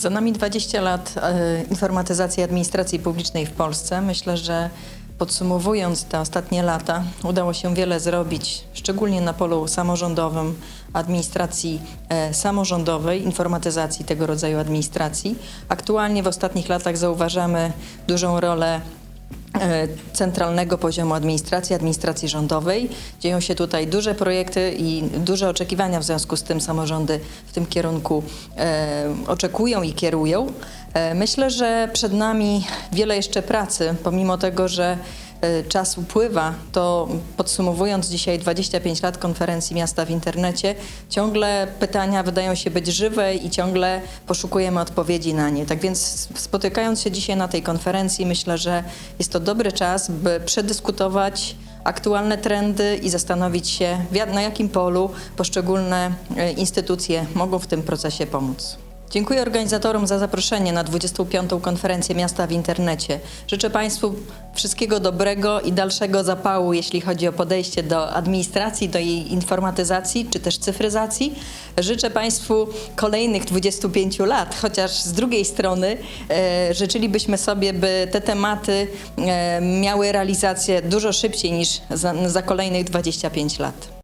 Za nami 20 lat e, informatyzacji administracji publicznej w Polsce. Myślę, że podsumowując te ostatnie lata, udało się wiele zrobić, szczególnie na polu samorządowym, administracji e, samorządowej, informatyzacji tego rodzaju administracji. Aktualnie w ostatnich latach zauważamy dużą rolę centralnego poziomu administracji, administracji rządowej. Dzieją się tutaj duże projekty i duże oczekiwania w związku z tym samorządy w tym kierunku e, oczekują i kierują. E, myślę, że przed nami wiele jeszcze pracy, pomimo tego, że e, czas upływa, to podsumowując dzisiaj 25 lat konferencji Miasta w internecie, ciągle pytania wydają się być żywe i ciągle poszukujemy odpowiedzi na nie. Tak więc spotykając się dzisiaj na tej konferencji, myślę, że jest to dobry czas, by przedyskutować aktualne trendy i zastanowić się, na jakim polu poszczególne e, instytucje mogą w tym procesie pomóc. Dziękuję organizatorom za zaproszenie na 25. konferencję Miasta w internecie. Życzę Państwu wszystkiego dobrego i dalszego zapału, jeśli chodzi o podejście do administracji, do jej informatyzacji czy też cyfryzacji. Życzę Państwu kolejnych 25 lat, chociaż z drugiej strony e, życzylibyśmy sobie, by te tematy e, miały realizację dużo szybciej niż za, za kolejnych 25 lat.